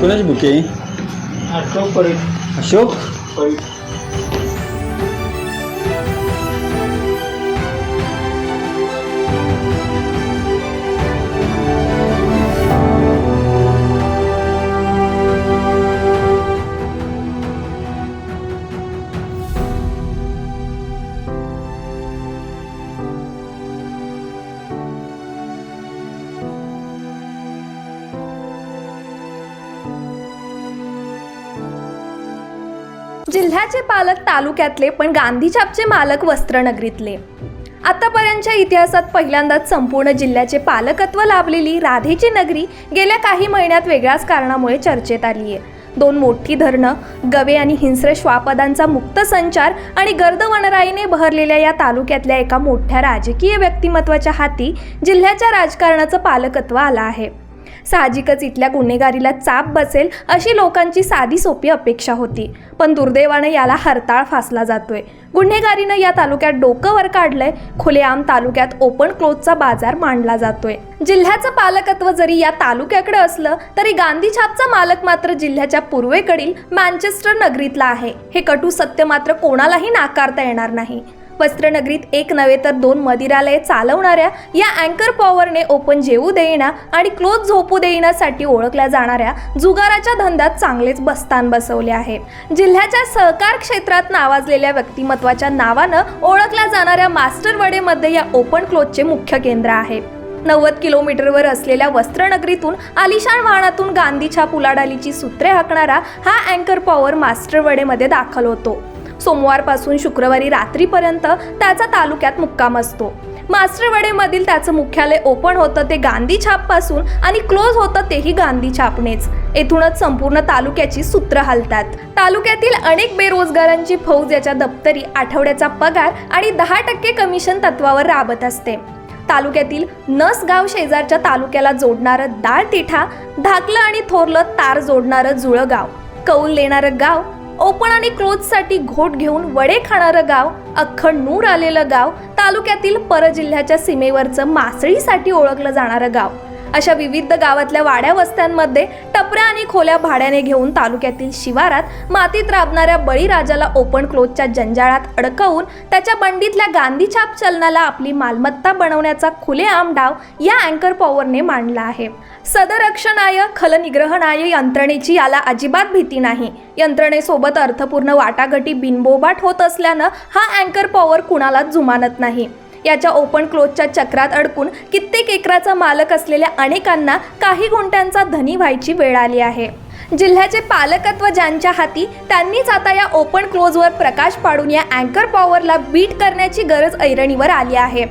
कोणाची बुक आहे अशोक परीट अशोक परीट जिल्ह्याचे पालक तालुक्यातले पण गांधीछापचे मालक वस्त्रनगरीतले. आतापर्यंतच्या इतिहासात पहिल्यांदाच संपूर्ण जिल्ह्याचे पालकत्व लाभलेली राधेची नगरी गेल्या काही महिन्यात वेगळ्याच कारणामुळे चर्चेत आली आहे. दोन मोठी धरणं गवे आणि हिंस्र श्वापदांचा मुक्त संचार आणि गर्द वनराईने बहरलेल्या या तालुक्यातल्या एका मोठ्या राजकीय व्यक्तिमत्वाच्या हाती जिल्ह्याच्या राजकारणाचं पालकत्व आलं आहे. साहजिकच इथल्या गुन्हेगारीला चाप बसेल अशी लोकांची साधी सोपी अपेक्षा होती. पण दुर्दैवाने याला हरताळ फासला जातोय. गुन्हेगारीनं या तालुक्यात डोकं वर काढलंय. खुलेआम तालुक्यात ओपन क्लोजचा बाजार मांडला जातोय. जिल्ह्याचं पालकत्व जरी या तालुक्याकडे असलं तरी गांधी छापचा मालक मात्र जिल्ह्याच्या पूर्वेकडील मँचेस्टर नगरीतला आहे. हे कटू सत्य मात्र कोणालाही नाकारता येणार नाही. वस्त्रनगरीत एक नव्हे तर दोन मदिरालये चालवणाऱ्या या अँकर पॉवरने ओपन जेवू देईना आणि क्लोज झोपू देईनासाठी ओळखल्या जाणाऱ्या जुगाराच्या धंद्यात चांगलेच बस्तान बसवले आहे. जिल्ह्याच्या सहकार क्षेत्रात नावाजलेल्या व्यक्तिमत्वाच्या नावानं ओळखल्या जाणाऱ्या मास्टरवडेमध्ये या ओपन क्लोजचे मुख्य केंद्र आहे. नव्वद किलोमीटरवर असलेल्या वस्त्रनगरीतून आलिशान वाहनातून गांधीच्या पुलाडालीची सूत्रे हाकणारा हा अँकर पॉवर मास्टरवडेमध्ये दाखल होतो. सोमवारपासून शुक्रवारी रात्रीपर्यंत त्याचा तालुक्यात मुक्काम असतो. मास्टरवाडेमधील त्याचं मुख्यालय ओपन होतं ते गांधी छापपासून आणि क्लोज होतं तेही गांधी छापणेच. येथूनच संपूर्ण तालुक्याची सूत्र हलतात. तालुक्यातील अनेक बेरोजगारांची फौज याच्या दप्तरी आठवड्याचा पगार आणि दहा टक्के कमिशन तत्वावर राबत असते. तालुक्यातील नस गाव शेजारच्या तालुक्याला जोडणारं दाळ तिठा धाकलं आणि थोरलं तार जोडणारं जुळं गाव कौल देणारं गाव ओपन आणि क्लोथसाठी घोट घेऊन वडे खाणारं गाव अख्खं नूर आलेलं गाव तालुक्यातील परजिल्ह्याच्या सीमेवरचं मासळीसाठी ओळखलं जाणारं गाव. अशा विविध गावातल्या वाड्या वस्त्यांमध्ये टपऱ्या आणि खोल्या भाड्याने घेऊन तालुक्यातील शिवारात मातीत राबणाऱ्या बळीराजाला ओपन क्लोजच्या जंजाळात अडकवून त्याच्या बंडीतल्या गांधीछाप चलनाला आपली मालमत्ता बनवण्याचा खुलेआम डाव या अँकर पॉवरने मांडला आहे. सदरक्षणाय खलनिग्रहणाय यंत्रणेची याला अजिबात भीती नाही. यंत्रणेसोबत अर्थपूर्ण वाटाघाटी बिनबोबाट होत असल्यानं हा अँकर पॉवर कुणालाच जुमानत नाही. याच्या ओपन क्लोजच्या चक्रात अडकून कित्येक एकराचा मालक असलेल्या अनेकांना काही गुंठ्यांचा धनी व्हायची वेळ आली आहे. जिल्ह्याचे पालकत्व ज्यांच्या हाती त्यांनीच आता या ओपन क्लोजवर प्रकाश पाडून या अँकर पॉवरला बीट करण्याची गरज ऐरणीवर आली आहे.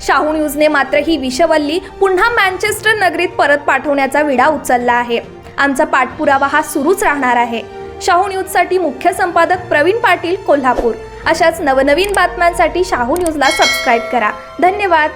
शाहू न्यूजने मात्र ही विषवल्ली पुन्हा मँचेस्टर नगरीत परत पाठवण्याचा विडा उचलला आहे. आमचा पाठपुरावा हा सुरूच राहणार आहे. शाहू न्यूजसाठी मुख्य संपादक प्रवीण पाटील कोल्हापूर. अशाच नवनवीन बातम्यांसाठी शाहू न्यूजला सबस्क्राईब करा. धन्यवाद.